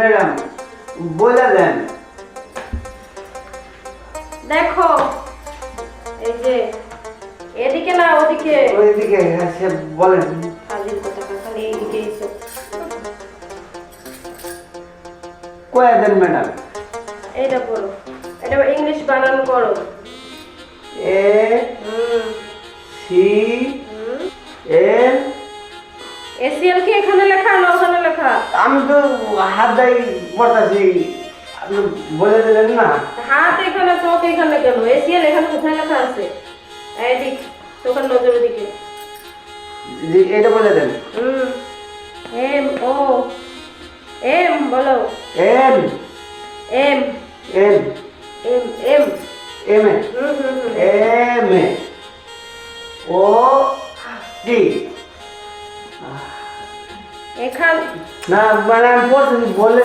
Madam বলে দেন। দেখো এই যে এদিকে না ওদিকে। ওইদিকে হ্যাঁ, সে বলেন। ফাজিল কথা খালি এইদিকে এসো। কয়ে দেন ম্যাডাম। এইটা পড়ো এটা ইংলিশ বানান করো। A C L. এসিএল কি এখানে লেখা হাত দাই পড়তাছি আপনি বলে দিলেন না। হাত এখানে চোখ এখানে কেন? এসিএল এখানে কোথায় লেখা আছে? এইদিক চোখের নজরের দিকে। জি এটা বলে দেন। হুম এম ও এম বলো। M. M. M. M M. M M O D এখান না মানে আমি পড়তেছি বলে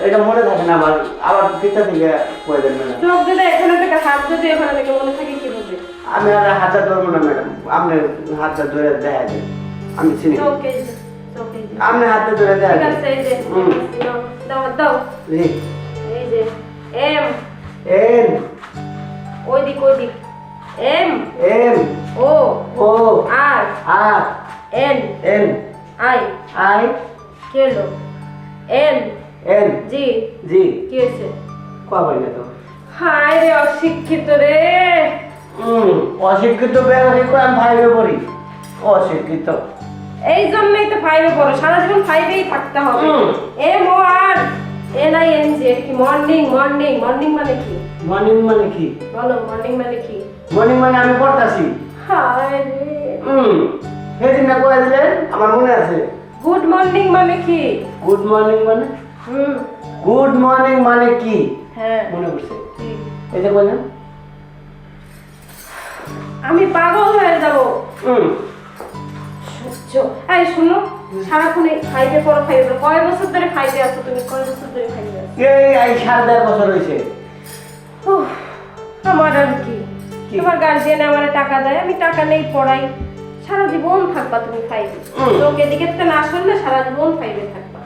এটা মনে থাকে না আমার আবার পিতা থেকে কয়ে দেন ম্যাডাম। চোখ যদি এখানে থেকে হাত যদি এখানে থেকে মনে থাকে কি হবে আমি আর হাতটা ধরবো না ম্যাডাম। আপনি হাতটা ধরে দেখা দেন আমি চিনি। আপনি হাতটা ধরে দেখা দেন। দাও, এই যে এম। এম। ওই দিক ওই M. M. O. O. R. R. N. N. I. I. কি হলো? এন। এন। জি। জি। কি হয়েছে? কবে না তো? হায় রে অশিক্ষিত রে। হুম অশিক্ষিত ব্যবহার করে আমি পড়ি। অশিক্ষিত। এই জন্যই তো ফাইভে পড়ো। সারা জীবন ফাইভেই থাকতে হবে। M O R N I N G কি মর্নিং মর্নিং মর্নিং মানে কি? মর্নিং মানে কি? বলো মর্নিং মানে কি? মর্নিং মানে আমি পড়তাছি। হায় রে। হুম সেদিন না কয়ে দিলেন আমার মনে আছে। গুড মর্নিং মানে কি? গুড মর্নিং মানে? হুম। গুড মর্নিং মানে কি? হ্যাঁ। মনে কি? এই যে বললেন। আমি পাগল হয়ে যাব। হুম। সহ্য এই শুনো সারাক্ষণ ফাইভে পড়ো ফাইভে কয় বছর ধরে ফাইভে আছো তুমি? কয় বছর ধরে আছো? এই এই সাড়ে দেড় বছর হয়েছে। আমার আর কি? কি? তোমার গার্জিয়ান আমার টাকা দেয় আমি টাকা নেই পড়াই। সারা জীবন থাকবা তুমি ফাইভে। লোক এদিকে না শুনলে সারা জীবন ফাইভে থাকবা।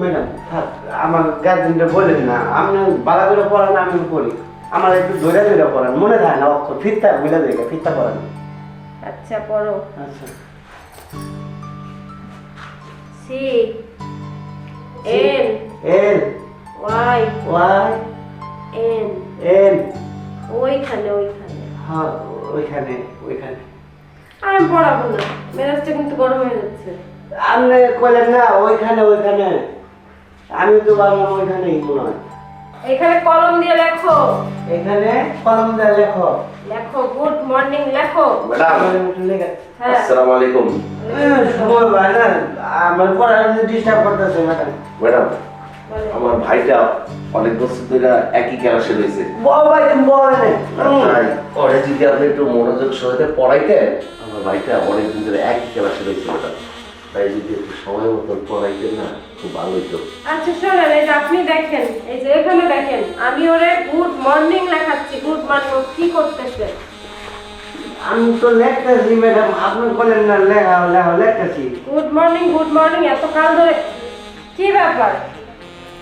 ম্যাডাম থাক আমার গার্জেনটা বলেন না আপনি বালা করে পড়ান আমি পড়ি। আমার একটু ধরে ধরে পড়ান মনে থাকে না অক্ষর ফিরতা বুঝে দেখে ফিরতা পড়ান। আচ্ছা পড়ো। আচ্ছা। C N L Y Y N L ওইখানে ওইখানে। হ্যাঁ ওইখানে ওইখানে। আমি পড়াবো না। মেজাজটা কিন্তু গরম হয়ে যাচ্ছে। আপনি কইলেন না ওইখানে ওইখানে। আমি তো ভাবলাম মনে এখানে কলম দিয়ে লেখো। এখানে কলম দেওয়া লেখো। লেখো গুড মর্নিং লেখো। ম্যাডাম হ্যাঁ। আসসালামু আলাইকুম। সময় পায় না। আমার পড়ার ডিস্টার্ব করতেছে ম্যাডাম। ম্যাডাম আমার ভাইটা অনেক বছর ধরে একই ক্লাসে রয়েছে। বল ভাই তুমি বল ওরে যদি আপনি একটু মনোযোগ সহিতে পড়াইতেন। ভাইটা অনেক দিন ধরে একই ক্লাসে রয়েছে ম্যাডাম তাই যদি একটু সময় মতন পড়াইতেন না খুব ভালো হতো আচ্ছা শোনেন এই যে আপনি দেখেন এই যে এখানে দেখেন আমি ওরে গুড মর্নিং লেখাচ্ছি গুড মর্নিং কি করতেছে? আমি তো লেখতেছি ম্যাডাম আপনি বলেন না লেখা লেখা লেখতেছি। গুড মর্নিং গুড মর্নিং এত কাল ধরে কি ব্যাপার?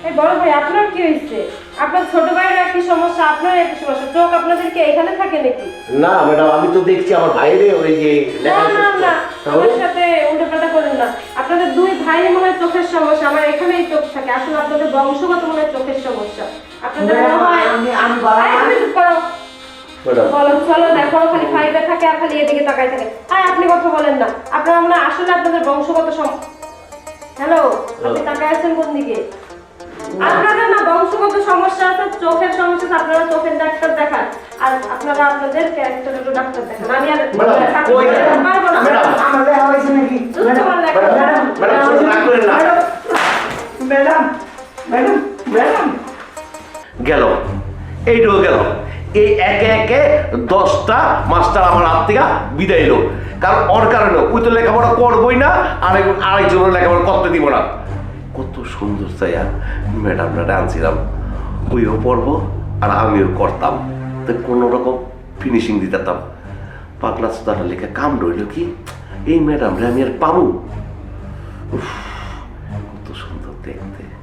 এই বড় ভাই আপনার কি হয়েছে আপনার ছোট ভাইয়ের একই সমস্যা? আপনার একই সমস্যা? চোখ আপনাদেরকে এখানে থাকে নাকি? না ম্যাডাম আমি তো দেখছি আমার ভাইরে ওই যে না লেখা না না আমার সাথে উল্টোপাল্টা করেন না। আপনাদের দুই ভাই মনে হয় চোখের সমস্যা আমার এখানেই চোখ থাকে। আসলে আপনাদের বংশগত মনে হয় চোখের সমস্যা। আপনাদের মনে হয় আমি আমি এই, চুপ করো। বলো চলো দেখো খালি ফাইভে থাকে আর খালি এদিকে তাকাই থাকে। আয় আপনি কথা বলেন না। আপনারা মনে আসলে আপনাদের বংশগত সম হ্যালো আপনি তাকায় আছেন কোন দিকে? আপনাদের না বংশগত সমস্যা আছে চোখের সমস্যা আছে, আপনারা চোখের ডাক্তার দেখান আর আপনারা আপনাদের ক্যারেক্টারেরও ডাক্তার দেখান আমি আর পারব না আমার হয়েছে নাকি। Madam madam. ম্যাডাম গেল এইটুকু গেল এই একে একে দশটা মাস্টার আমার হাত থেকে বিদায় এলো কারণ ওর কারণে ওই তো লেখাপড়া করবোই না আরেক আরেকজনের লেখাপড়া করতে দিব না সুন্দর চাইয়া ম্যাডামরা আনছিলাম। ওইও পড়ব আর আমিও করতাম। তো কোনো রকম ফিনিশিং দিতাম। পাগলা সুদাটা লেখা কাম রইল কি? এই ম্যাডামরা আমি আর পাবো। কত সুন্দর দেখতে।